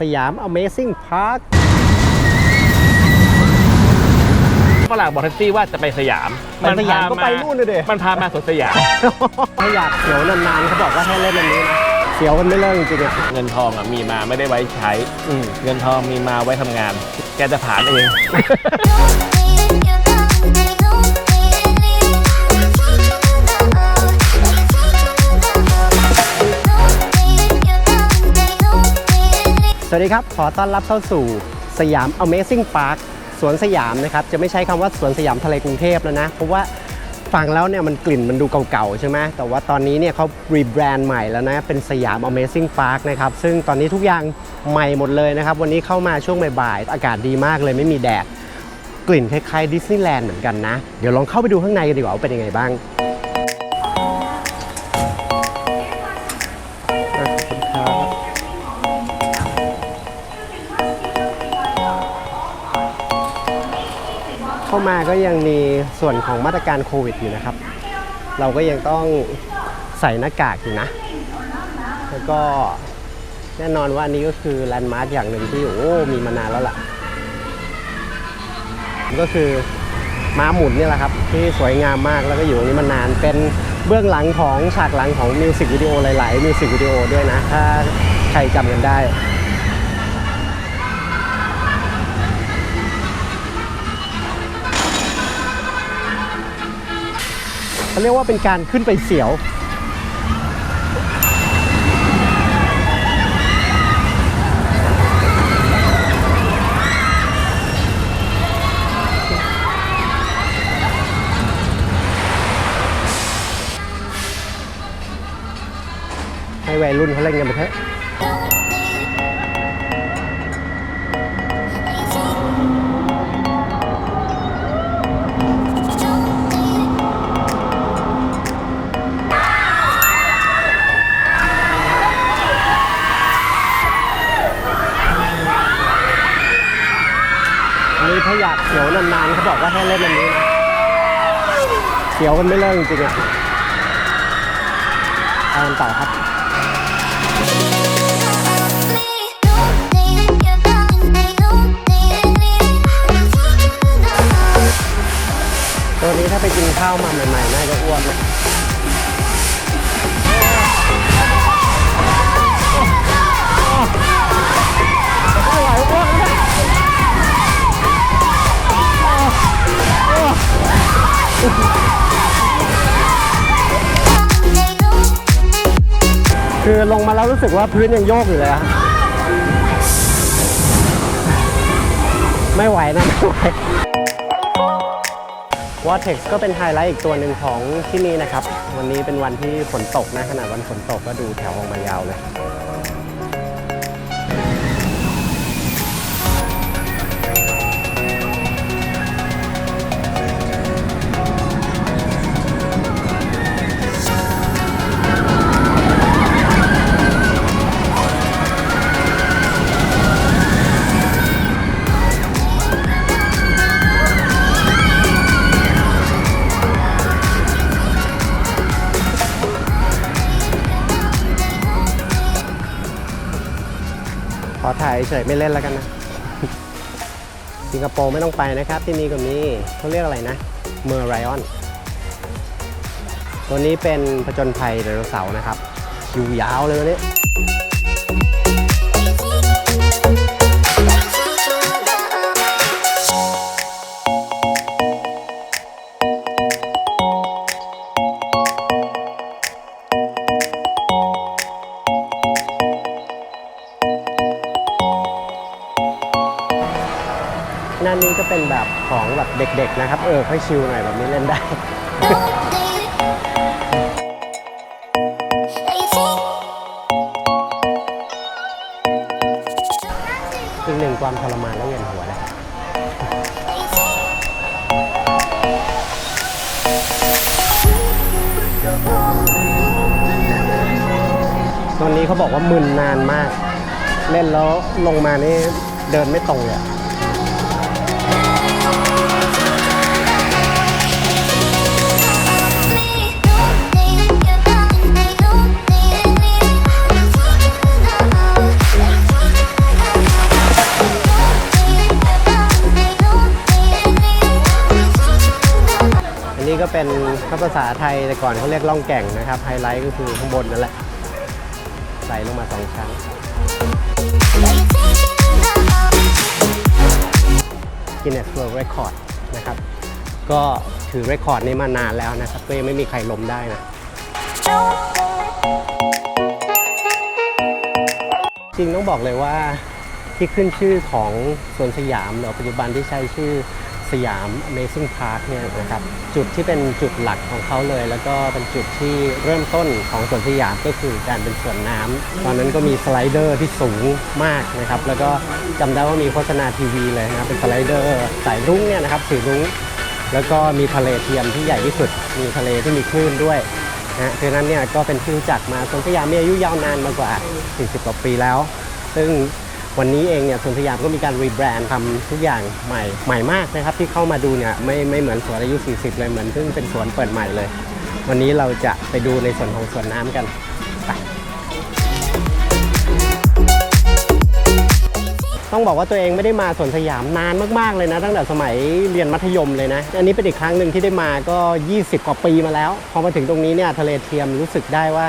สยาม Amazing Park ฝรั่งบอกแท็กซี่ว่าจะไปสยามไปสยามก็ไปนู่นเลยดิมันพามาสวนสยามถ้าอยากเสียวนานๆเขาบอกว่าให้เล่นอันนี้นะเสียวกันไม่เลิกจริงๆอะเงินทองอะมีมาไม่ได้ไว้ใช้อืมเงินทองมีมาไว้ทำงาน แกจะผ่านเอง สวัสดีครับ ขอต้อนรับเข้าสู่สยาม Amazing Park สวนสยามนะครับ จะไม่ใช้คำว่าสวนสยามทะเลกรุงเทพแล้วนะ เพราะว่าฟังแล้วเนี่ยมันกลิ่นมันดูเก่าๆ ใช่ไหมแต่ว่าตอนนี้เนี่ยเขารีแบรนด์ใหม่แล้วนะ เป็นสยาม Amazing Park นะครับ ซึ่งตอนนี้ทุกอย่างใหม่หมดเลยนะครับ วันนี้เข้ามาช่วงบ่ายๆ อากาศดีมากเลยไม่มีแดด กลิ่นคล้ายๆดิสนีย์แลนด์เหมือนกันนะ เดี๋ยวลองเข้าไปดูข้างในกันดีกว่าว่าเป็นยังไงบ้าง เข้ามาก็ยังมีส่วนของมาตรการโควิดอยู่นะครับ เราก็ยังต้องใส่หน้ากากอยู่นะ แล้วก็แน่นอนว่านี้ก็คือแลนด์มาร์กอย่างหนึ่งที่โอ้มีมานานแล้วล่ะ ก็คือม้าหมุนนี่แหละครับ ที่สวยงามมากแล้วก็อยู่ตรงนี้มานานเป็นเบื้องหลังของฉากหลังของมิวสิกวิดีโอหลาย ๆ มิวสิกวิดีโอด้วยนะ ถ้าใครจำกันได้ เขาเรียกว่าเป็นการขึ้นไปเสียว ให้วัยรุ่นเขาเล่นกันไปเถอะ บอกว่าให้เล่นอันนี้นะเขียวกันไม่เลิกจริงๆอะตามต่อครับ ตัวนี้ถ้าไปกินข้าวมาใหม่ๆ น่าจะอ้วนเล คือลงมาแล้วรู้สึกว่าพื้นยังโยกอยู่เลยอะไม่ไหวนะไม่ไหววอเท็กซ์ก็เป็นไฮไลท์อีกตัวหนึ่งของที่นี่นะครับ วันนี้เป็นวันที่ฝนตกนะขนาดวันฝนตกก็ดูแถวออกมายาวเลย เฉยไม่เล่นแล้วกันนะ สิงคโปร์ไม่ต้องไปนะครับ ที่นี่ก็มีเขาเรียกอะไรนะ เมอร์ไรออน ตัวนี้เป็นผจญภัยไดโนเสาร์นะครับคิวยาวเลยวันนี้ นั่นนี้ก็เป็นแบบของแบบเด็กๆนะครับ เออค่อยชิลหน่อยแบบนี้เล่นได้ อีกหนึ่งความทรมานและเวียนหัวนะครับตอนนี้เขาบอกว่ามึนนานมาก เล่นแล้วลงมานี่เดินไม่ตรงเลย อะเป็นถ้าภาษาไทยแต่ก่อนเขาเรียกล่องแก่งนะครับ ไฮไลท์ก็คือข้างบนนั่นแหละ ใส่ลงมาสองชั้น Guinness World Record นะครับ ก็ถือเรคคอร์ดนี้มานานแล้วนะครับ ก็ยังไม่มีใครล้มได้นะ จริงต้องบอกเลยว่าที่ขึ้นชื่อของสวนสยามหรือปัจจุบันที่ใช้ชื่อ สยาม Amazing Park เนี่ยนะครับจุดที่เป็นจุดหลักของเขาเลย แล้วก็เป็นจุดที่เริ่มต้นของสวนสยามก็คือการเป็นสวนน้ำตอนนั้นก็มีสไลเดอร์ที่สูงมากนะครับแล้วก็จำได้ว่ามีโฆษณาทีวีเลยนะเป็นสไลเดอร์สายรุ้งเนี่ยนะครับสีรุ้งแล้วก็มีทะเลเทียมที่ใหญ่ที่สุด มีทะเลที่มีคลื่นด้วยนะฮะเพราะฉะนั้นเนี่ยก็เป็นที่รู้จักมาสวนสยามมีอายุยาวนานมากว่า 40 กว่าปีแล้ว ซึ่ง วันนี้เองเนี่ยสวนสยามก็มีการรีแบรนด์ทำทุกอย่างใหม่ใหม่มากนะครับ ที่เข้ามาดูเนี่ยไม่ไม่เหมือนสวนอายุ 40 เลยเหมือนเพิ่งเป็นสวนเปิดใหม่เลย วันนี้เราจะไปดูในส่วนของสวนน้ำกันไปต้องบอกว่าตัวเองไม่ได้มาสวนสยามนานมากๆเลยนะ ตั้งแต่สมัยเรียนมัธยมเลยนะ อันนี้เป็นอีกครั้งหนึ่งที่ได้มาก็ 20 กว่าปีมาแล้ว พอมาถึงตรงนี้เนี่ยทะเลเทียมรู้สึกได้ว่า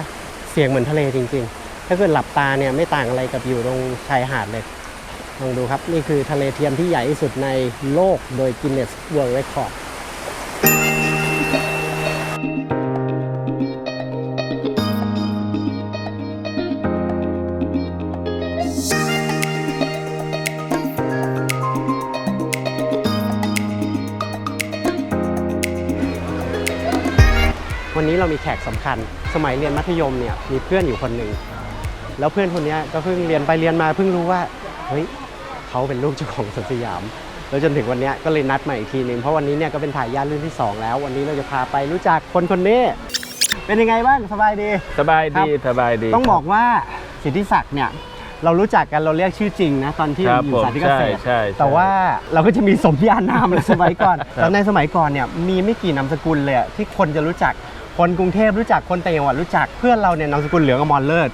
เสียงเหมือนทะเลจริง ๆ ถ้าเกิดหลับตาเนี่ยไม่ต่างอะไรกับอยู่ตรงชายหาดเลยลองดูครับ นี่คือทะเลเทียมที่ใหญ่ที่สุดในโลกโดย Guinness World Record วันนี้เรามีแขกสำคัญ สมัยเรียนมัธยมเนี่ยมีเพื่อนอยู่คนหนึ่ง แล้วเพื่อนคนเนี้ยก็เพิ่งเรียนไปเรียนมาเพิ่งรู้ว่าเฮ้ยเขาเป็นลูกเจ้าของสวนสยามแล้วจนถึงวันเนี้ยก็เลยนัดมาอีกทีหนึ่งเพราะวันนี้เนี่ยก็เป็นถ่ายญาติรุ่นที่ 2 แล้ว วันนี้เราจะพาไปรู้จักคนคนนี้ เป็นยังไงบ้างสบายดี สบายครัดีบสบายดี ต้องบอกว่าสิทธิศักดิ์เนี่ยเรารู้จักกันเราเรียกชื่อจริงนะตอนที่ครับอยู่สาธิตเกษตรผมใช่ใช่แต่ว่าเราก็จะมีสมญานามในสมัยก่อนครับแล้วในสมัยก่อนเนี่ยมีไม่กี่นามสกุลเลยอะที่คนจะรู้จักคนกรุงเทพรู้จักคนต่างจังหวัดรู้จักเพื่อนเราเนี่ยนามสกุลเหลืองอมรเลิศ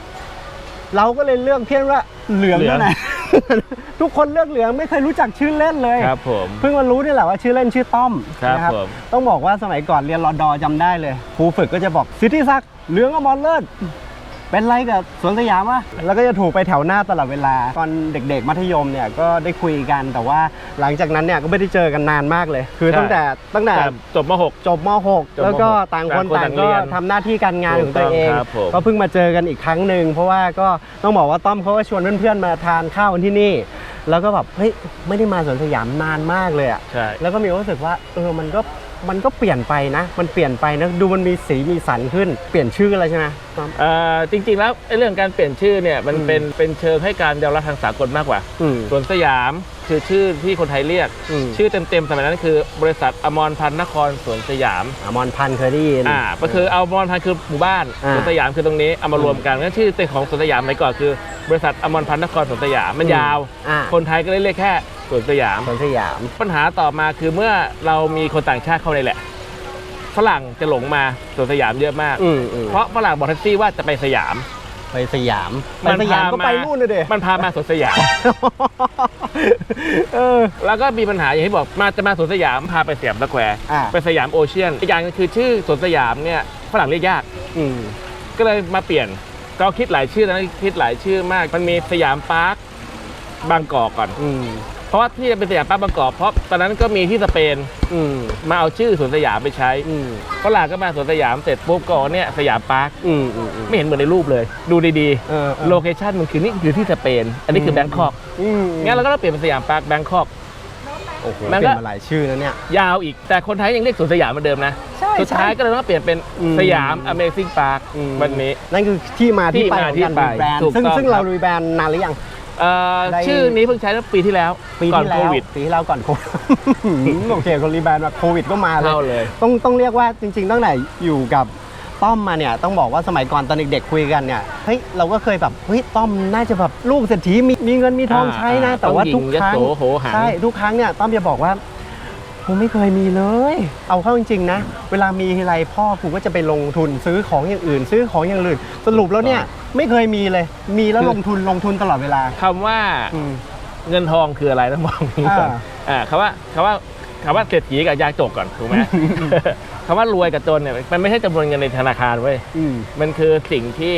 เราก็เลยเลือกเพี้ยนว่าเหลือง นั่นแหละ ทุกคนเลือกเหลืองไม่เคยรู้จักชื่อเล่นเลย ครับผม เพิ่งมารู้นี่แหละว่าชื่อเล่นชื่อต้อมครับนะผม ต้องบอกว่าสมัยก่อนเรียนรอดอจำได้เลยครูฝึกก็จะบอกสิทธิศักดิ์เหลืองอมรเลิศ เป็นไรกับสวนสยามวะแล้วก็จะถูกไปแถวหน้าตลอดเวลา ตอนเด็กๆ มัธยมเนี่ยก็ได้คุยกันแต่ว่าหลังจากนั้นเนี่ยก็ไม่ได้เจอกันนานมากเลย คือใช่ตั้งแต่ตั้งแต่แต่จบม .6 จบมจบ .6 แล้วก็มหกต่างคนต่างคนต่างต่างเรีก็ยนทำหน้าที่การงานของตัวเองถูกต้องครับผมก็เพิ่งมาเจอกันอีกครั้งหนึ่งเพราะว่าก็ต้องบอกว่าต้อมเขาก็ชวนเพื่อนๆมาทานข้าวกันที่นี่แล้วก็แบบเฮ้ยไม่ได้มาสวนสยามนานมากเลยอะใช่แล้วก็มีความรู้สึกว่าเออมันก็ มันก็เปลี่ยนไปนะ มันเปลี่ยนไปนะ ดูมันมีสีมีสันขึ้น เปลี่ยนชื่ออะไรใช่ไหมต้อมเอ่อจริงๆแล้วไอ้เรื่องการเปลี่ยนชื่อเนี่ยมันอืมเป็นเป็นเชิงให้การยอมรับทางสากลมากกว่าอืมส่วนสยามคือชื่อที่คนไทยเรียก อืม ชื่อเต็มๆสมัยนั้นคือ บริษัทอมรพันธ์นครสวนสยาม อมรพันธ์เคยได้ยิน อ่าก็คือเอาอมรพันธ์คือหมู่บ้านอ่า สวนสยามคือตรงนี้เอามารวมกันงั้นชื่อเต็มของสวนสยามสมัยก่อนคือ บริษัทอมรพันธ์นครสวนสยามมันยาว อ่า คนไทยก็เลยเรียกแค่ สวนสยาม สวนสยาม ปัญหาต่อมาคือเมื่อเรามีคนต่างชาติเข้าในแหละฝรั่งจะหลงมาสวนสยามเยอะมาก อืมอืมเพราะฝรั่งบอกแท็กซี่ว่าจะไปสยาม ไปสยามมันไปสยามพาก็ไปมานู่นเลยเด็มันพามาสวนสยาม เออ แล้วก็มีปัญหาอย่างที่บอกมาจะมาสวนสยามพาไปสยามสแควร์อ่า ไปสยามโอเชียนอีกอย่างหนึงคือชื่อสวนสยามเนี่ยฝรั่งเรียกยาก อืม ก็เลยมาเปลี่ยนก็คิดหลายชื่อนะคิดหลายชื่อมาก มันมีสยามพาร์คบางกอกก่อน อืม เพราะว่าที่จะเป็นสยามพาร์คบางกอกเพราะตอนนั้นก็มีที่สเปนอืมมาเอาชื่อสวนสยามไปใช้อืมฝรั่งก็มาสวนสยามเสร็จปุ๊บก็เนี่ยสยามพาร์คอืมอืมอืม ไม่เห็นเหมือนในรูปเลย ดูดีเออ ๆ โลเคชั่นมันคือนี่คือที่สเปน อันนี้คือแบงคอกอืมงั้นเราก็ต้องเปลี่ยนเป็นสยามพาร์คแบงคอก โอ้โหมัเปนก็ ลี่ยนมาหลายชื่อแล้วเนี่ย ยาวอีกแต่คนไทยยังเรียกสวนสยามเหมือนเดิมนะใช่สุดท้ายก็เลยต้องเปลี่ยนเป็นอืม สยาม Amazing Park อืมวันนี้ นั่นคือที่มาที่ไปที่ขมาองที่การไปรีแบรนด์ถูกซึ่งต้องซึ่งเราครับ รีแบรนด์นานหรือยัง เอ่อได้ ชื่อนี้เพิ่งใช้ตั้งปีที่แล้วปีก่อนที่แล้โคววิด ปีที่แล้วก่อนโควิด โอเคคนรีแบรนด์มาโควิดก็มาเลยเข้าเลย ต้องต้องเรียกว่าจริง ๆ ตั้งแต่อยู่กับต้อมมาเนี่ยต้องบอกว่าสมัยก่อนตอนเด็กๆคุยกันเนี่ยเฮ้ยเราก็เคยแบบเฮ้ยต้อมน่าจะแบบลูกเศรษฐีมีมีเงินมีทองใช้นะ อ่าแต่ว่าต้องยิงทุกครั้งยโสโหหันใช่ทุกครั้งเนี่ยต้อมจะบอกว่ากูไม่เคยมีเลย เอาเข้าจริงๆนะ เวลามีทีไรพ่อกูก็จะไปลงทุนซื้อของอย่างอื่น ซื้อของอย่างอื่นสรุปแล้วเนี่ย ไม่เคยมีเลย มีแล้วลงทุนลงทุนตลอดเวลาคำว่าอืม เงินทองคืออะไรต้องมองนี้ก่อนอ่าอ่าคำว่าคำว่าคำว่าเศรษฐีกับยาจกก่อนถูกไหมคคำว่ารวยกับจนเนี่ยมันไม่ใช่จำนวนเงินในธนาคารเว้ยอืมมันคือสิ่งที่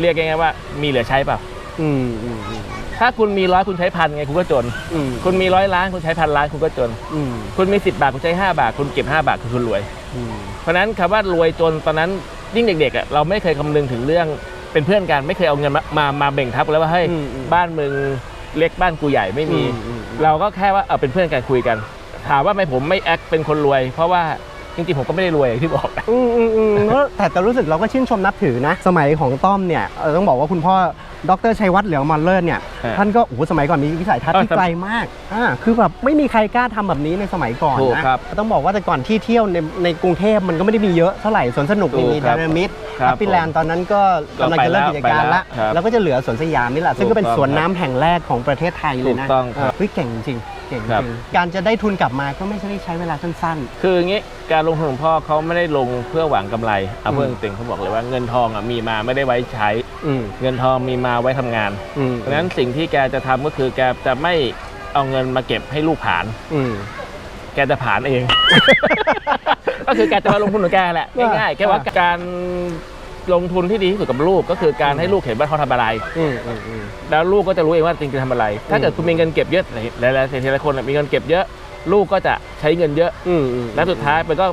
เรียกง่ายๆว่ามีเหลือใช้เปล่า อืมอืมอืมถ้าคุณมีร้อยคุณใช้พันไงคุณก็จน อืมคุณมีร้อยล้านคุณใช้พันล้านคุณก็จน อืมคุณมี10บาทคุณใช้ 5 บาท คุณเก็บ 5 บาทคือคุณรวย อืมเพราะฉะนั้นคำว่ารวยจนตอนนั้นยิ่งเด็กๆอะเราไม่เคยคำนึงถึงเรื่อง เป็นเพื่อนกันไม่เคยเอาเงินมามามาแบ่งทับกันแล้วว่าเฮ้ยอืมอืมบ้านมึงเล็กบ้านกูใหญ่ไม่มี อืมอืมเราก็แค่ว่าเออเป็นเพื่อนกันคุยกัน ถามว่าทำไมผมไม่แอคเป็นคนรวย เพราะว่า จริงๆผมก็ไม่ได้รวยอย่างที่บอกนะ อืมอืมอืมแล้วแต่แต่รู้สึกเราก็ชื่นชมนับถือนะ สมัยของต้อมเนี่ยเออต้องบอกว่าคุณพ่อดรชัยวัฒน์เหลียวมันเลิศเนี่ยท่านก็โอ้โหสมัยก่อนมีวิสัยทัศน์ที่ไกลมากอ่าคือแบบไม่มีใครกล้าทำแบบนี้ในสมัยก่อนถูกนะ ครับต้องบอกว่าแต่ก่อนที่เที่ยวในในกรุงเทพมันก็ไม่ได้มีเยอะเท่าไหร่สวนสนุกถูกมีครัดาบรามิดครับแฮปปี้แลนด์ตอนนั้นก็กำลังจะเริ่มกิจการละไปแล้วครับแล้วก็จะเหลือสวนสยามนี่แหละซึ่งก็เป็นถูกต้องสวนน้ำแห่งแรกของประเทศไทยเลยนะถูกต้องครับ เฮ้ยเก่งจริง เก่งจครับริงการจะได้ทุนกลับมาก็ไม่ใช่ใช้เวลาสั้นคืออย่างงี้การลงทุนของพ่อเขาไม่ได้ลงเพื่อหวังกำไรเอาเพื่ออืมจริงๆเขาบอกเลยว่าเงินทองอะมีมาไม่ได้ไว้ใช้ๆอืมเงินทองมีมาไว้ทำงานอืมเพราะฉะนั้นสิ่งที่แกจะทำก็คือแกจะไม่เอาเงินมาเก็บให้ลูกผานอืมแกจะผานเอง ก็คือแกจะมาลงทุนของแกแหละอ่าง่ายๆแค่ว่าการ ลงทุนที่ดีที่สุดกับลูกก็คือการให้ลูกเห็นว่าเขาทำอะไร อืมอืมอืม แล้วลูกก็จะรู้เองว่าจริงๆทำอะไร ถ้าเกิดคุณมีเงินเก็บเยอะหลายๆทีละคนมีเงินเก็บเยอะ ลูกก็จะใช้เงินเยอะ อืมอืม และสุดท้ายมันก็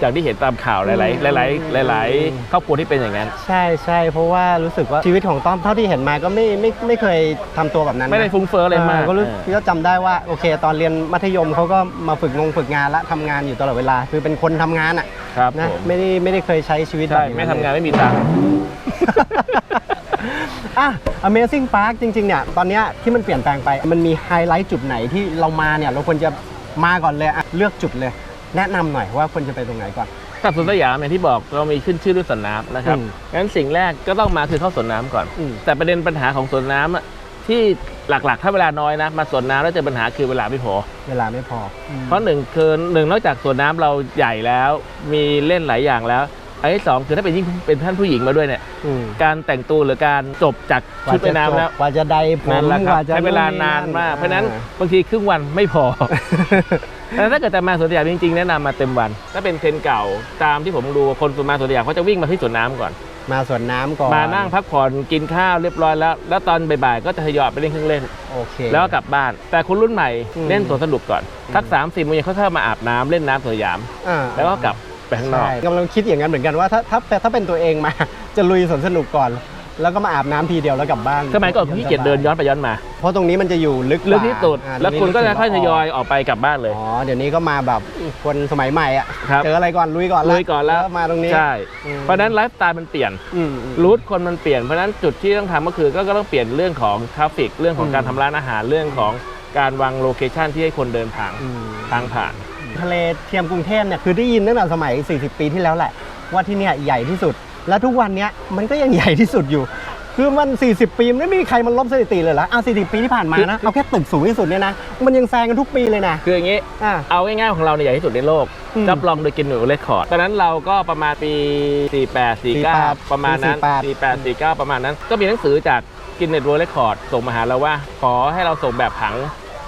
อย่างที่เห็นตามข่าวหลายๆ หลาย ๆ หลาย ๆ ครอบครัวที่เป็นอย่างนั้น ใช่ใช่เพราะว่ารู้สึกว่าชีวิตของต้อมเท่าที่เห็นมาก็ไม่ไม่ไม่เคยทำตัวแบบนั้นนะไม่ได้ฟุ้งเฟ้ออะไรมากเก็รู้เออก็จำได้ว่าโอเค ตอนเรียนมัธยมเขาก็มาฝึกงงฝึกงานและทำงานอยู่ตลอดเวลา คือเป็นคนทำงานอะ ครับนะผม ไม่ได้ไม่ได้เคยใช้ชีวิตใช่แบบไม่ทำงานไม่มีตังค์ อะ Amazing Park จริง ๆ เนี่ย ตอนเนี้ยที่มันเปลี่ยนแปลงไป มันมีไฮไลท์จุดไหนที่เรามาเนี่ย เราควรจะมาก่อนเลยอะเลือกจุดเลย แนะนำหน่อยว่าควรจะไปตรงไหนก่อน กับสวนสยามอย่างที่บอกเรามีขึ้นชื่อด้วยสวนน้ำนะครับอืมงั้นสิ่งแรกก็ต้องมาคือเข้าสวนน้ำก่อน อืมแต่ประเด็นปัญหาของสวนน้ำอะที่ หลักๆ ถ้าเวลาน้อยนะ มาสวนน้ำแล้วเจอปัญหาคือเวลาไม่พอ เวลาไม่พอเพราะหนึ่งคือหนึ่งนอกจากสวนน้ำเราใหญ่แล้ว มีเล่นหลายอย่างแล้วอันที่สองคือถ้าเป็นยิ่งเป็นท่านผู้หญิงมาด้วยเนี่ย อืมการแต่งตัวหรือการจบจากชุดว่ายน้ำแล้วกว่าจะได้ผมนั่นแหละคกรับว่าจะใช้เวลานานมาก เพราะฉะนั้นบางทีครึ่งวันไม่พอ แต่ถ้าเกิดจะมาสวนสยามจริงๆแนะนำมาเต็มวัน ถ้าเป็นเทรนด์เก่าตามที่ผมดูคนส่วนมาสวนสยามเขาจะวิ่งมาที่สวนน้ำก่อน มาสวนน้ำก่อนมานั่งพักผ่อนกินข้าวเรียบร้อยแล้ว แล้วตอนบ่ายๆก็จะทยอยไปเล่นเครื่องเล่น โอเค แล้วก็กลับบ้าน แต่คนรุ่นใหม่อืมเล่นสวนสนุกก่อนสักสามสี่โมงเย็นเขาเข้ามาอาบน้ำเล่นน้ำสวนสยาม อ่าแล้วก็กลับไปข้างนอก ใช่กำลังคิดอย่างนั้นเหมือนกันว่าถ้าถ้าถ้าเป็นตัวเองมา จะลุยสวนสนุกก่อน แล้วก็มาอาบน้ำทีเดียวแล้วกลับบ้านสมัยก่อนผมขี้เกียจเดินย้อนไปย้อนมาเพราะตรงนี้มันจะอยู่ลึกลึกที่สุดอ่าแล้วคุณก็จะค่อยทยอยลึกออกไปกลับบ้านเลย อ๋อเดี๋ยวนี้ก็มาแบบคนสมัยใหม่อะครับ เจออะไรก่อนลุยก่อนลุยก่อนแล้วมาตรงนี้ใช่อืมเพราะฉะนั้นไลฟ์สไตล์มันเปลี่ยน อืมอืมรูทคนมันเปลี่ยนเพราะฉะนั้นจุดที่ต้องทำก็คือก็ก็ต้องเปลี่ยนเรื่องของทราฟฟิกเรื่องของอืมการทำร้านอาหารเรื่องของการวางโลเคชันที่ให้คนเดินทางอืม ทางผ่าน ทะเลเทียมกรุงเทพเนี่ยคือได้ยินตั้งแต่สมัย 40 ปีที่แล้วแหละ ว่าที่เนี่ยใหญ่ที่สุด และทุกวันเนี้ยมันก็ยังใหญ่ที่สุดอยู่ คือมัน 40 ปีมันไม่มีใครมันลบสถิติเลยละเอา40 ปีที่ผ่านมานะ เอาแค่ตึกสูงที่สุดเนี่ยนะ มันยังแซงกันทุกปีเลยนะ คืออย่างนี้ อ่าเอาง่ายๆของเราเนี่ยใหญ่ที่สุดในโลกอืมรับรองโดยกินหนูเรคคอร์ดตอนนั้นเราก็ประมาณปี 48 49ประมาณนั้น48 49 ประมาณนั้น ก็มีหนังสือจากกินเน็ตเวิร์เรคคอร์ดส่งมาหาเราว่า ขอให้เราส่งแบบผัง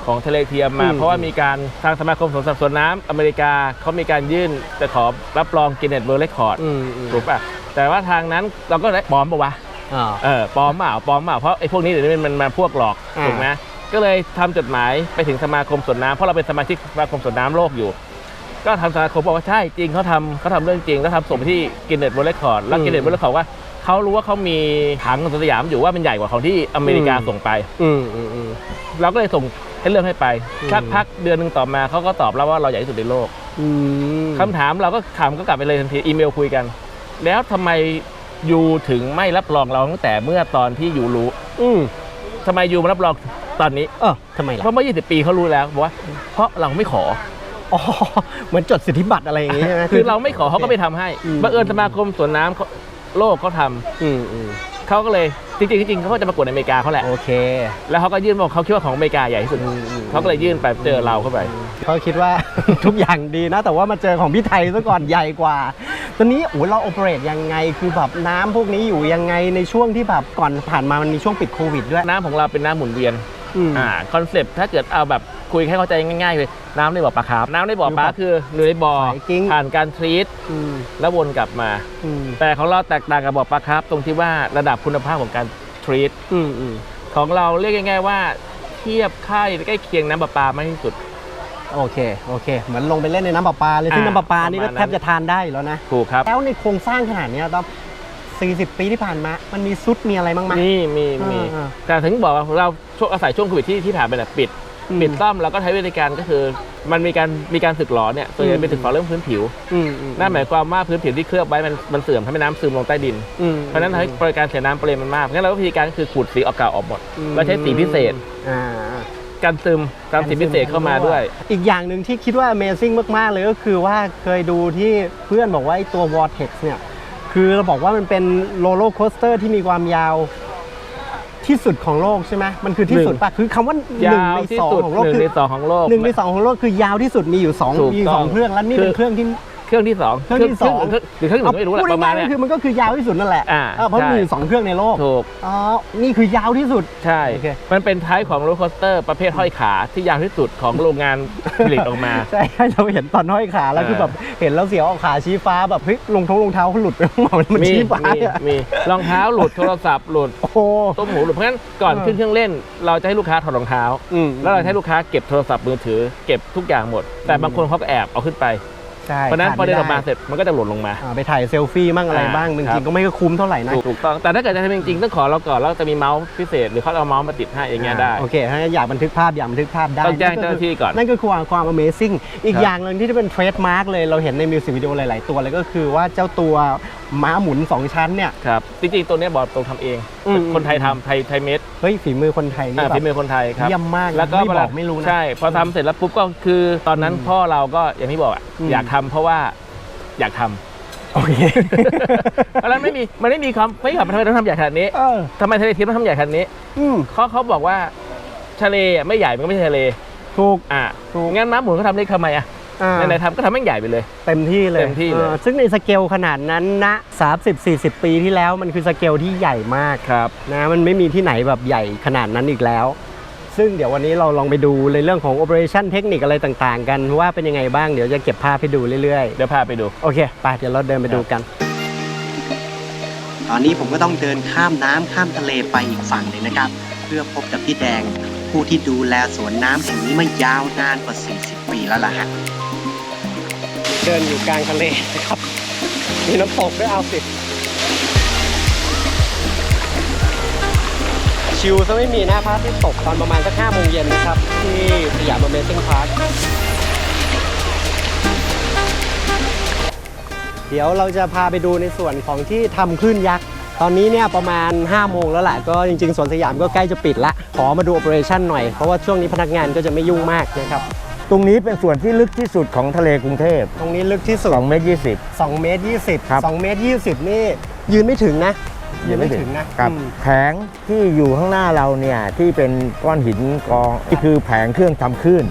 ของทะเลเทียมมา อืม เพราะว่ามีการทางสมาคมสวนสัตว์สวนน้ำอเมริกาเขามีการยื่นจะขอรับรองกินเน็ตเวิร์เรคคอร์ด อืมอืมถูกป่ะ แต่ว่าทางนั้นเราก็ได้ปลอมปะวะอ่า เออปลอมเปล่าปลอมเปล่าเพราะไอ้พวกนี้เดี๋ยวนี้มันมันมาพวกหลอกอ่า ถูกไหมก็เลยทำจดหมายไปถึงสมาคมสวนน้ำเพราะเราเป็นสมาชิกสมาคมสวนน้ำโลกอยู่ ก็ทำสมาคมบอกว่าใช่จริงเขาทำเขาทำเรื่องจริงแล้วทำส่งไปที่กินเน็ตเวิร์ลเรคคอร์ดแล้วกินเน็ตเวิร์ลเรคคอร์ดว่าเขารู้ว่าเขามีถังของสยามอยู่ว่ามันใหญ่กว่าของที่อเมริกาส่งไป อืมอืมอืม เราก็เลยส่งให้เรื่องให้ไปอืม สักพักเดือนหนึ่งต่อมาเขาก็ตอบเราว่าเราใหญ่ที่สุดในโลกอืมคำถามเราก็ถามก็กลับไปเลยทันทีอีเมลคุยกัน แล้วทำไมยูถึงไม่รับรองเราตั้งแต่เมื่อตอนที่ยูรู้อืมทำไมยูมารับรองตอนนี้ เออทำไมล่ะเพราะเมื่อ 20 ปีเขารู้แล้วบอกว่าเพราะเราไม่ขอ อ๋อเหมือนจดสิทธิบัตรอะไรอย่างงี้ใช่ไหม คือเราไม่ขอเขาก็ไม่ทำให้อืม บังเอิญสมาคมสวนน้ำเขาโลกเขาทำอืมอืมเขาก็เลยจริงๆจริงๆเขาก็จะประกวดในอเมริกาเขาแหละ โอเคแล้วเขาก็ยื่นบอกเขาคิดว่าของอเมริกาใหญ่ที่สุดอืมอืมเขาก็เลยยื่นไปเจอเราเข้าไป เขาคิดว่า ทุกอย่างดีนะ แต่ว่ามาเจอของพี่ไทยซะก่อนใหญ่กว่า ตอนนี้โอ้เราโอเปเรตยังไง คือแบบน้ำพวกนี้อยู่ยังไงในช่วงที่แบบก่อนผ่านมามันมีช่วงปิดโควิดด้วย น้ำของเราเป็นน้ำหมุนเวียนอืมอ่าคอนเซปต์ถ้าเกิดเอาแบบคุยให้เข้าใจง่ายๆเลยน้ำในบ่อปลาครับน้ำในบ่อปลาอยู่กับคืออยู่ในบ่อสายกิ้งผ่านการทรีตอืมแล้ววนกลับมาอืมแต่ของเราแตกต่างกับบ่อปลาครับ ตรงที่ว่าระดับคุณภาพของการทรีตอืมอืมของเราเรียกง่ายๆว่า เทียบค่ายใกล้เคียงน้ำประปาไม่ที่สุด โอเคโอเค เหมือนลงไปเล่นในน้ำประปาเลยซึ่งอ่าน้ำประปานี่ก็ประมาณนั้น แทบจะทานได้อยู่แล้วนะ ถูกครับ แล้วในโครงสร้างขนาดเนี้ยต้อง40 ปีที่ผ่านมา มันมีซุดมีอะไรบ้างไหม มีมีมีอ่า แต่ถึงบอกว่าเราช่วงอาศัยช่วงโควิดที่ที่ผ่านไปเนี่ยปิดอืมปิดซ่อมแล้วก็ใช้วิธีการก็คือ มันมีการมีการสึกหรอเนี่ยส่วนใหญ่อืมเป็นสึกหรอเรื่องพื้นผิวอืมอืมนั่นหมายความว่าพื้นผิวที่เคลือบไว้มันมันเสื่อมทำให้น้ำซึมลงใต้ดิน อืม เพราะฉะนั้นทำให้ปริมาณเสียน้ำปริมาณมันมากงั้นเราก็วิธีการก็คือขูดสีออกเก่าออกหมดอืม แล้วใช้สีพิเศษ อ่า กันซึมตามสีพิเศษเข้ามาด้วย อีกอย่างหนึ่งที่คิดว่า Amazing มาก ๆ เลยก็คือว่าเคยดูที่เพื่อนบอกว่าไอ้ตัว Vortex เนี่ย คือเราบอกว่ามันเป็นโรล l โคสเตอร์ที่มีความยาวที่สุดของโลกใช่ไหมมันคือที่สุดป่ะคือคำว่าหนึ่งยาวในที่สองสุดของโลกหนึ่งคือในสองของโลก หนึ่งในสองของโลกคือยาวที่สุดมีอยู่สองถูกมีอยู่สองต้อง เครื่องแล้วนี่คือเป็นเครื่องที่ เครื่องที่สองเครื่องที่สอง หรือเครื่องหนึ่งไม่รู้แหละพูดประมาณง่ายๆเนี้ยก็คือมันก็คือยาวที่สุดนั่นแหละอ่าเออเพราะใช่ มีอยู่สองเครื่องในโลกถูก อ๋อนี่คือยาวที่สุด ใช่ โอเค มันเป็นท้ายของโรลคอสเตอร์ประเภทห้อยขาที่ยาวที่สุดของโรงงานผลิตออกมา ใช่ใช่เราเห็นตอนห้อยขาแล้วเออคือแบบเห็นแล้วเสียวเอาขาชี้ฟ้าแบบเฮ้ยรองท้องรองเท้าเขาหลุดไปข้างนอกมันมีชี้ฟ้ามีอะมีรองเท้าหลุดโทรศัพท์หลุดโอ้โห ต้มหูหลุดเพราะฉะนั้นก่อนเออ ขึ้นเครื่องเล่น เราจะให้ลูกค้าถอดรองเท้าอืมแล้วเราจะให้ลูกค้าเก็บโทรศัพท์มือถือเก็บทุกอย่างหมด แต่บางคนเขาก็แอบเอาขึ้นไป ใช่เพราะฉะนั้นพอขาเดินออกมาไได้เสร็จมันก็จะหล่นลงมา อ่าไปถ่ายเซลฟี่มั่งอะไรอ่าบ้างบางครัทีบก็ไม่ก็คุ้มเท่าไหร่นะถูกถูกต้อง แต่ถ้าเกิดจะทำจริงๆต้องขอเราก่อนแล้วจะมีเมาส์พิเศษ หรือเขาเอาเมาส์มาติดให้อย่างเงี้ยได้ โอเค ถ้าอยากบันทึกภาพอยากบันทึกภาพได้ต้องแจ้งเจ้าหน้าที่ก่อน นั่นก็คือความความ Amazing อีกครับอย่างหนึ่งที่เป็นเทรดมาร์กเลยเราเห็นในมิวสิกวิดีโอหลาย ๆ ตัวเลยก็คือว่าเจ้าตัว ม้าหมุน 2 ชั้นเนี่ย ครับจริงๆตัวเนี้ยบอสตรงทำเอง อืม คนไทยทำไทยไทยเมดเฮ้ยฝีมือคนไทยนี่อ่าแบบฝีมือคนไทยครับ เยี่ยมมากแล้วก็ไม่เวบลาอกไม่รู้นะ ใช่ พอทำเสร็จแล้วปุ๊บก็คือ ตอนนั้นอืมพ่อเราก็อย่างที่บอกอะอืม อยากทำเพราะว่าอยากทำโอเคเพราะฉะนั้นไม่มีมันไม่มีความไม่แบบทำไมต้องทำใหญ่ขนาดนี้เออทำไมทะเลทิพย์ต้องทำใหญ่ขนาดนี้อืมเขาเขาบอกว่าทะเลอะไม่ใหญ่มันก็ไม่ใช่ทะเลถูก อะถูก งั้นม้าหมุนเขาทำเล็กทำไมอะ อ่าไหนๆทำก็ทำให้ใหญ่ไปเลย เต็มที่เลยเต็มที่เลย ออซึ่งในสเกลขนาดนั้นนะ30-40 ปีที่แล้วมันคือสเกลที่ใหญ่มากครับ นะมันไม่มีที่ไหนแบบใหญ่ขนาดนั้นอีกแล้ว ซึ่งเดี๋ยววันนี้เราลองไปดูในเรื่องของ operation เทคนิคอะไรต่างๆ กันว่าเป็นยังไงบ้างเดี๋ยวจะเก็บภาพให้ดูเรื่อยเดี๋ยวพาไปดู ๆ โอเคไปเดี๋ยวเราเดินไปดูกัน ตอนนี้ผมก็ต้องเดินข้ามน้ำข้ามทะเลไปอีกฝั่งเลยนะครับ เพื่อพบกับพี่แดง ผู้ที่ดูแลสวนน้ำแห่งนี้มายาวนานกว่า 40 ปีแล้วล่ะฮะ เดินอยู่กลางทะเลนะครับ มีน้ำตกด้วยเอาสิ ชิลซะไม่มีนะพระอาที่ตกตอนประมาณสักห้าโมงเย็นนะครับ ที่สยามอเมซิ่งพาร์คเดี๋ยวเราจะพาไปดูในส่วนของที่ทำคลื่นยักษ์ ตอนนี้เนี่ยประมาณ 5 โมงแล้วแหละก็จริงๆสวนสยามก็ใกล้จะปิดละ ขอมาดูโอเปอเรชั่นหน่อย เพราะว่าช่วงนี้พนักงานก็จะไม่ยุ่งมากนะครับ ตรงนี้เป็นส่วนที่ลึกที่สุดของทะเลกรุงเทพตรงนี้ลึกที่สุด2เมตร20 2เมตร20 ครับ 2เมตร20 นี่ยืนไม่ถึงนะยืนไม่ถึงนะครับอืมแผงที่อยู่ข้างหน้าเราเนี่ยที่เป็นก้อนหินกองนี่คือแผงเครื่องทำคลื่น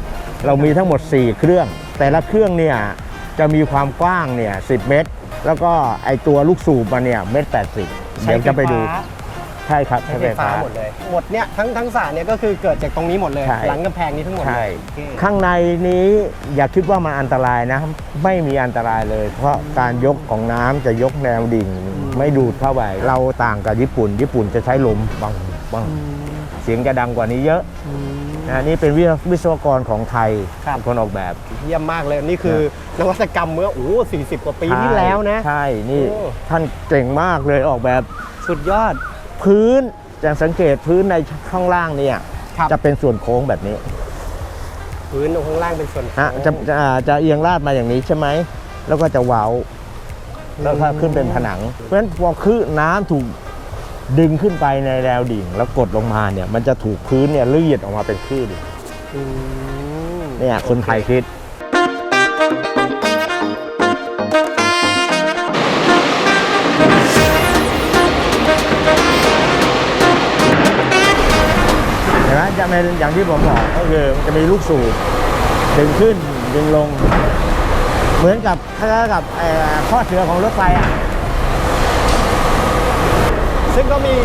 เรามีทั้งหมด 4 เครื่อง แต่ละเครื่องเนี่ยจะมีความกว้างเนี่ย10 เมตร แล้วก็ไอตัวลูกสูบมันเนี่ยเมตร80 เดี๋ยวจะไปดู ใช้ฟฟ้า ใช่ครับใช้ไฟฟ้าหมดเลย หมดเนี่ยทั้งทั้งสระเนี่ยก็คือเกิดจากตรงนี้หมดเลย ใช่ หลังกำแพงนี้ทั้งหมดเลใช่ ยโอเคข้างในนี้อย่าคิดว่ามันอันตรายนะ ไม่มีอันตรายเลย เพราะการยกของน้ำจะยกแนวดิ่ง ไม่ดูดเข้าไป เราต่างกับญี่ปุ่น ญี่ปุ่นจะใช้ลมบังบังเสียงจะดังกว่านี้เยอะอืม นะนี่เป็นวิศวิศวกรของไทยครับ เป็นคนออกแบบ เยี่ยมมากเลยนี่คือนวัตกรรมเมื่อโอ้โห40 กว่าปีที่แล้วนะ ใช่ นี่โอ้ ท่านเก่งมากเลยออกแบบ สุดยอด พื้นจะสังเกตพื้นในข้างล่างเนี่ยครับจะเป็นส่วนโค้งแบบนี้ พื้นตรงข้างล่างเป็นส่วนฮะโค้งจะจะอ่าจะเอียงลาดมาอย่างนี้ใช่ไหมแล้วก็จะเว้าแล้วก็ขึ้นเป็นผนัง เพราะฉะนั้นพอคือน้ำถูกดึงขึ้นไปในแนวดิ่ง แล้วกดลงมาเนี่ย มันจะถูกพื้นเนี่ยลื่นออกมาเป็นคลื่นอืมเนี่ยคนไทยคิด ห็นไหมจะเป็นอย่างที่ผมบอกก็คือมันจะมีลูกสูบดึงขึ้นดึงลง เหมือนกับคล้ายๆกับเอ่อข้อเสือของรถไฟอะซึ่งก็มี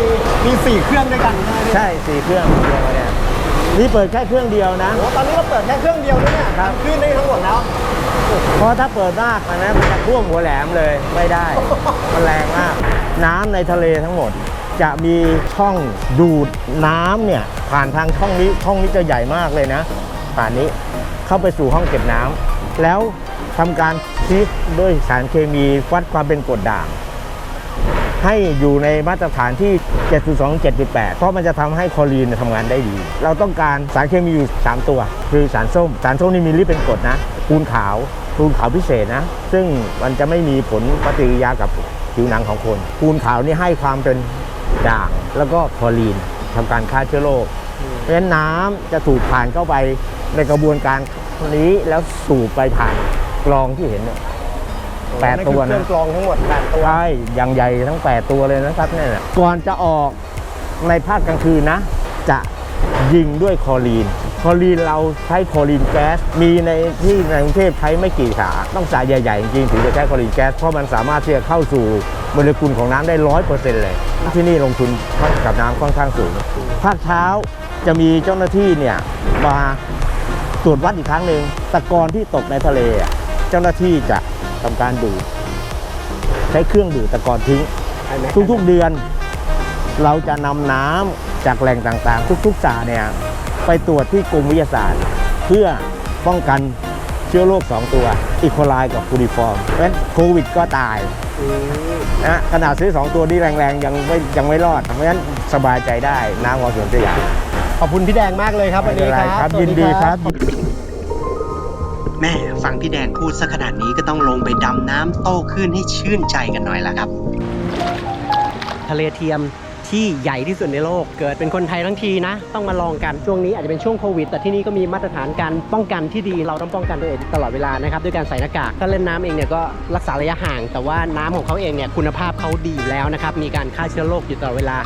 มี4เครื่องด้วยกันใช่ไหมพี่ใช่สี่เครื่องเรียงมาเนี่ยนี่เปิดแค่เครื่องเดียวนะโอ้ตอนนี้เราเปิดแค่เครื่องเดียวด้วยเนี่ยครับขึ้นได้ทั้งหมดแล้วเพราะถ้าเปิดมากอันนั้นมันจะท่วมหัวแหลมเลยไม่ได้มันแรงมาก น้ำในทะเลทั้งหมด จะมีช่องดูดน้ำเนี่ยผ่านทางช่องนี้ช่องนี้จะใหญ่มากเลยนะ ผ่านนี้เข้าไปสู่ห้องเก็บน้ำแล้วทำการซีดด้วยสารเคมีวัดความเป็นกรดด่าง ให้อยู่ในมาตรฐานที่ 7.2 7.8 เพราะมันจะทำให้คอรีนทำงานได้ดี เราต้องการสารเคมีอยู่ 3 ตัว คือสารส้ม สารส้มนี่มีฤทธิ์เป็นกรดนะปูนขาวปูนขาวพิเศษนะ ซึ่งมันจะไม่มีผลปฏิกิริยากับผิวหนังของคนปูนขาวนี่ให้ความเป็น ด่าง แล้วก็คลอรีนทำการฆ่าเชื้อโรคเพราะฉะนั้นน้ำจะถูกผ่านเข้าไปในกระบวนการนี้แล้วสูบไปผ่านกรองที่เห็นเนี่ยแปดตัวเครื่นะองกรองทั้งหมดแปดตัวใช่อย่างใหญ่ทั้ง8ตัวเลยนะครับเนี่ยนะก่อนจะออกในภาคกลางคืนนะ จะยิงด้วยคลอรีนคลอรีนเราใช้คลอรีนแก๊ส มีในที่ในกรุงเทพใช้ไม่กี่สาต้องสายใหญ่ๆจริงๆถึงจะใช้คลอรีนแก๊ส เพราะมันสามารถที่จะเข้าสู่ โมเลกุลของน้ำได้ร้อยเปอร์เซ็นต์เลย ที่นี่ลงทุนกับน้ำค่อนข้างสูงภาคเช้าจะมีเจ้าหน้าที่เนี่ยมาตรวจวัดอีกครั้งหนึ่งตะกอนที่ตกในทะเล เจ้าหน้าที่จะทำการดูดใช้เครื่องดูดตะกอนทิ้ง ทุกๆเดือน เราจะนำน้ำจากแหล่งต่างๆ ทุกๆสาเนี่ยไปตรวจที่กรมวิทยาศาสตร์ เพื่อป้องกันเชื้อโรค2ตัว อีโคไลกับฟูริฟอร์มเพราะโควิดก็ตาย นะขนาดซื้อ 2 ตัวนี้แรงๆ ยังไม่ยังไม่รอด เพราะฉะนั้นสบายใจได้น้ำของสวนสยามขอบคุณพี่แดงมากเลยครับวันนี้ไม่คเป็รับครับสวัยิสนดีครับ แม่ฟังพี่แดงพูดซะขนาดนี้ก็ต้องลงไปดำน้ำโต้คลื่นให้ชื่นใจกันหน่อยละครับ ทะเลเทียม ที่ใหญ่ที่สุดในโลก เกิดเป็นคนไทยทั้งทีนะ ต้องมาลองกัน ช่วงนี้อาจจะเป็นช่วงโควิด แต่ที่นี่ก็มีมาตรฐานการป้องกันที่ดี เราต้องป้องกันตัวเองตลอดเวลานะครับด้วยการใส่หน้ากาก ถ้าเล่นน้ำเองเนี่ยก็รักษาระยะห่าง แต่ว่าน้ำของเขาเองเนี่ยคุณภาพเขาดีอยู่แล้วนะครับ มีการฆ่าเชื้อโรคอยู่ตลอดเวลา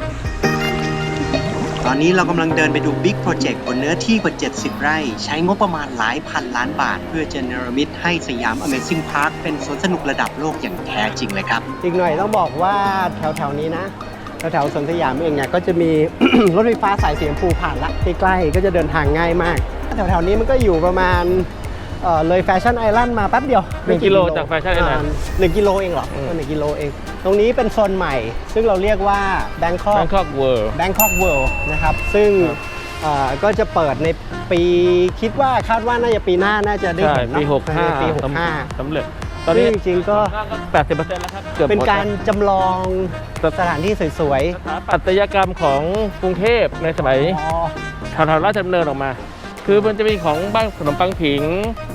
ตอนนี้เรากำลังเดินไปดูบิ๊กโปรเจกต์บนเนื้อที่กว่า 70 ไร่ ใช้งบประมาณหลายพันล้านบาท เพื่อจะเนรมิตให้สยาม Amazing Park เป็นสวนสนุกระดับโลกอย่างแท้จริงเลยครับ อีกหน่อยต้องบอกว่าแถวๆนี้นะ แถวๆสวนสยามเองเนี่ยก็จะมี รถไฟฟ้าสายสีชมพูผ่านละใกล้ๆก็จะเดินทางง่ายมาก แถวๆนี้มันก็อยู่ประมาณเอ่อเลยแฟชั่นไอแลนด์มาแป๊บเดียวหนึ่งกิโลจาก Fashion Island าหนึ่งกิโลเองเหรออืมหนึ่งกิโลเอง ตรงนี้เป็นโซนใหม่ ซึ่งเราเรียกว่า Bangkok Bangkok World Bangkok World นะครับ ซึ่งครับเอ่อก็จะเปิดในปีคิดว่าคาดว่าน่าจะปีหน้าน่าจะได้ใช่เห็นเนอะปีหกห้าปีหกห้าสำเร็จ ตอนนี้ซึ่งจริงๆก็แปดสิบเปอร์เซ็นต์แล้วครับกือบหมดเป็นการจำลองสถานที่สวยสถาปัตยกรรมของกรุงเทพในสมัยๆอ๋อแถวๆราชดำเนินออกมา คือมันจะมีของบ้านขนมปังผิง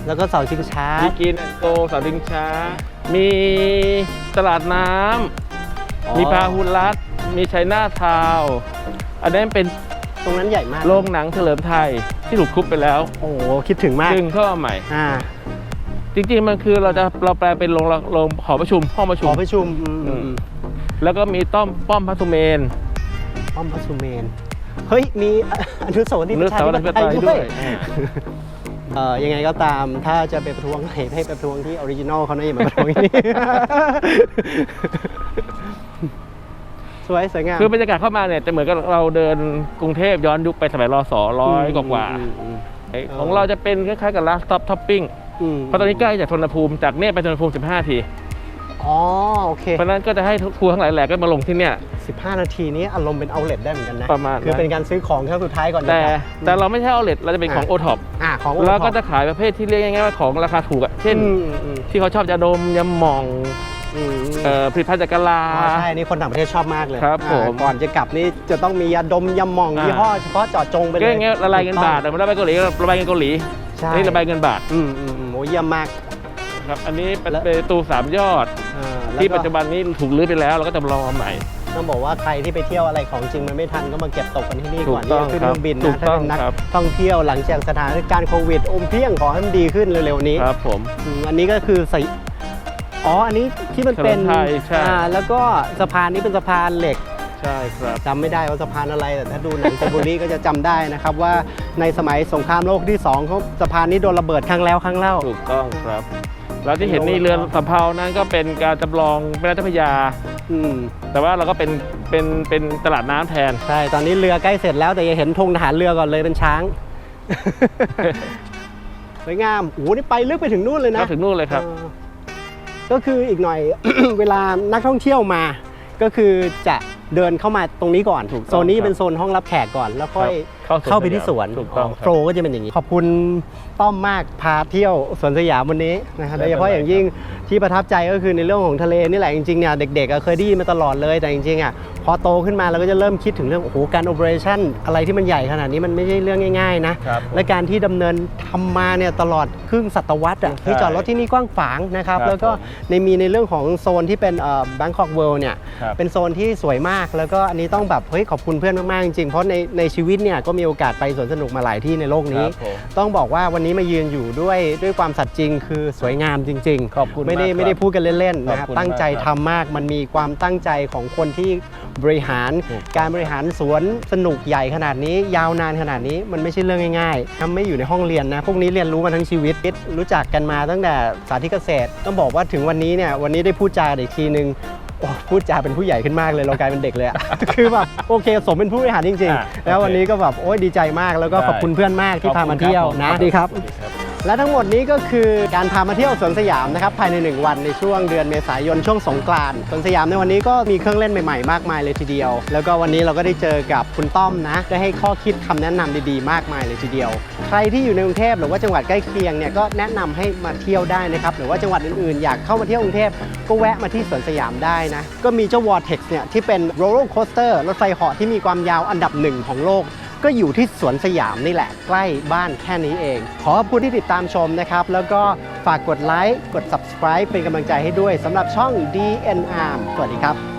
แล้วก็เสาชิงช้า มีกินแอนโกสาวดิงช้า มีตลาดน้อ๋อำ มีพาหุรัตน์มีชัยนาทาวน์อันนั้นเป็นตรงนั้นใหญ่มากโรงหนังเฉลิมไทยที่ถูกทุบไปแล้ว โอ้โหคิดถึงมากดึงเข้ามาใหม่ อ่า จริงๆมันคือเราจะเราแปลเป็นโรงละโรงหอประชุมห้องประชุขม อประชุมอืมอืมอืมแล้วก็มีต้อมป้อมพระสุเมน ป้อมพระสุเมน เฮ้ย มี อนุสาวรีย์อนุสาวรีย์ประชาธิปไตยประชาธิปไตยด้ด้ววยยเอ่อยังไงก็ตามถ้าจะไปประท้วงให้ให้ไปประท้วงที่ออริจินอลเขานะอย่ามาประท้วงที่นี่ สวย สวยงามคือบรรยากาศเข้ามาเนี่ยจะเหมือนกับเราเดินกรุงเทพย้อนยุคไปสมัยรอสอร้อยกว่าอืมอืมๆของเราจะเป็นคล้ายๆกับ last stop topping อื มเพราะตอนนี้ใกล้จากธนภูมิจากเนี่ยไปธนภูมิ 15 ที อ๋อโอเค เพราะฉะนั้นก็จะให้ทัวร์ทั้งหลายแหล่ก็มาลงที่เนี่ย 15 นาทีนี้อารมณ์เป็นเอาเล t ได้เหมือนกันนะประมาณนั้น คือเป็นการซื้อของครั้งสุดท้ายก่อนแต่จะกลับแต่เราไม่ใช่เอาเลทเราจะเป็นของอะโอท็อปอ่าของแล้วก็จะขายประเภทที่เรียกง่ายๆว่าของราคาถูกอะเช่น อืมอืมที่เขาชอบยาดมยาหม่อง อืม เอ่อผลิตภัณฑ์จากกะลา อ๋อใช่ นี่คนต่างประเทศชอบมากเลยครับอ่าผมก่อนจะกลับนี่จะต้องมียาดมยาหม่องอ่ายี่ห้อเฉพาะเจาะจงไปเลยก็อย่างเงี้ยละลายเงินบาทแต่ไม่ระบายเกาหลีระบายเงินเกาหลีใช่อันนี่ระบายเงินบาทอืมอืมอืมโอ้เยี่ยมมากครับอันนี้เป็นแล้วประตูสามยอด อ่าแล้วที่ก็ปัจจุบันนี้ถูกรื้อไปแล้วเราก็จำลองมาใหม่ ต้องบอกว่าใครที่ไปเที่ยวอะไรของจริงมันไม่ทันก็มาเก็บตกกันที่นี่ถูก่อนกต้ที่องจะขึ้นเครื่องบินถูนะกถ้าต้องเป็นนักครับ ท่องเที่ยวหลังจากสถานการณ์โควิดอมเพียงขอให้มันดีขึ้นเร็วๆนี้ครับผม อืมอันนี้ก็คือใส่ อ๋อ อันนี้ที่มันเป็นถนนไทยใช่ อ่าแล้วก็สะพานนี้เป็นสะพานเหล็กใช่ครับ จำไม่ได้ว่าสะพานอะไร แต่ถ้าดูหนังเซนบุรี ก็จะจำได้นะครับว่าในสมัยสงครามโลกที่สองเขาสะพานนี้โดนระเบิดครั้งแล้วครั้งเล่า ถูกต้องครับ แล้วที่เห็นนี่เรือนสำเภานั้นก็เป็นการจำลองแม่น้ำเจ้าพระยา อืม แต่ว่าเราก็เป็นเป็นเป็นตลาดน้ำแทน ใช่ ตอนนี้เรือใกล้เสร็จแล้วแต่ยังเห็นธงทหารเรือก่อนเลยเป็นช้าง สวยงามโอ้โหนี่ไปลึกไปถึงนู่นเลยนะ ก็ถึงนู่นเลยครับ เออ ก็คืออีกหน่อย เวลานักท่องเที่ยวมา ก็คือจะเดินเข้ามาตรงนี้ก่อนถูกต้องโซนนี้ครับเป็นโซนห้องรับแขกก่อน แล้วค่อยครับเข้าสวนเข้าไปที่สวนถูกต้องครับโฟลก็จะเป็นอย่างนี้ขอบคุณ ต้อมมากพาเที่ยวสวนสยามวันนี้นะครับโดยเฉพาะอย่างยิ่งที่ประทับใจก็คือในเรื่องของทะเลนี่แหละจริงๆเนี่ยเด็กๆอะเคยได้ยินมาตลอดเลยแต่จริงๆอะพอโตขึ้นมาเราก็จะเริ่มคิดถึงเรื่องโอ้โหการโอเปอเรชั่นอะไรที่มันใหญ่ขนาดนี้มันไม่ใช่เรื่องง่ายๆนะครับและการที่ดำเนินทำมาเนี่ยตลอดครึ่งศตวรรษอะใช่ที่จอดรถที่นี่กว้างขวางนะครับครับแล้วก็ผมในมีในเรื่องของโซนที่เป็นเอ่อ Bangkok World เนี่ยครับเป็นโซนที่สวยมาก แล้วก็อันนี้ต้องแบบเฮ้ยขอบคุณเพื่อนมากๆจริงๆเพราะในในชีวิตเนี่ยก็มีโอกาสไปสวนสนุกมาหลายที่ในโลกนี้ครับผมต้องบอกว่าวันนี้มายืนอยู่ด้วยด้วยความสัตย์จริง คือสวยงามจริงๆขอบคุณไม่ได้มากครับไม่ได้พูดกันเล่นๆนะคขรัอบบคุณตั้งใจมากครับทำมากมันมีความตั้งใจของคนที่บริหาร ถูก การบริหารสวนสนุกใหญ่ขนาดนี้ ยาวนานขนาดนี้มันไม่ใช่เรื่องง่ายๆทำไม่อยู่ในห้องเรียนนะพวกนี้เรียนรู้มาทั้งชีวิตรู้จักกันมาตั้งแต่สาธิตเกษตรต้องบอกว่าถึงวันนี้เนี่ยวันนี้ได้พูดจากันอีกทีนึงโอ้ พูดจาเป็นผู้ใหญ่ขึ้นมากเลยเรากลายเป็นเด็กเลยอะ คือแบบโอเคสมเป็นผู้บริหารจริง อะๆ แล้ววันนี้ก็แบบโอ้ยดีใจมากแล้วก็ได้ขอบคุณเพื่อนมากที่พาขอบคุณมาเที่ยวผมนะดีครับ สวัสดีครับ และทั้งหมดนี้ก็คือการพามาเที่ยวสวนสยามนะครับภายใน 1 วันในช่วงเดือนเมษายนช่วงสงกรานต์สวนสยามในวันนี้ก็มีเครื่องเล่นใหม่ๆมากมายเลยทีเดียว แล้วก็วันนี้เราก็ได้เจอกับคุณต้อมนะได้ให้ข้อคิดคำแนะนำดีๆ มากมายเลยทีเดียว ใครที่อยู่ในกรุงเทพหรือว่าจังหวัดใกล้เคียงเนี่ยก็แนะนำให้มาเที่ยวได้นะครับหรือว่าจังหวัดอื่นๆอยากเข้ามาเที่ยวกรุงเทพก็แวะมาที่สวนสยามได้นะก็มีเจ้าวอร์เท็กซ์เนี่ยที่เป็นโรลล์โคสเตอร์รถไฟเหาะที่มีความยาวอันดับหนึ่งของโลก ก็อยู่ที่สวนสยามนี่แหละใกล้บ้านแค่นี้เอง ขอขอบคุณที่ติดตามชมนะครับ แล้วก็ฝากกดไลค์กด subscribe เป็นกำลังใจให้ด้วยสำหรับช่อง DNR สวัสดีครับ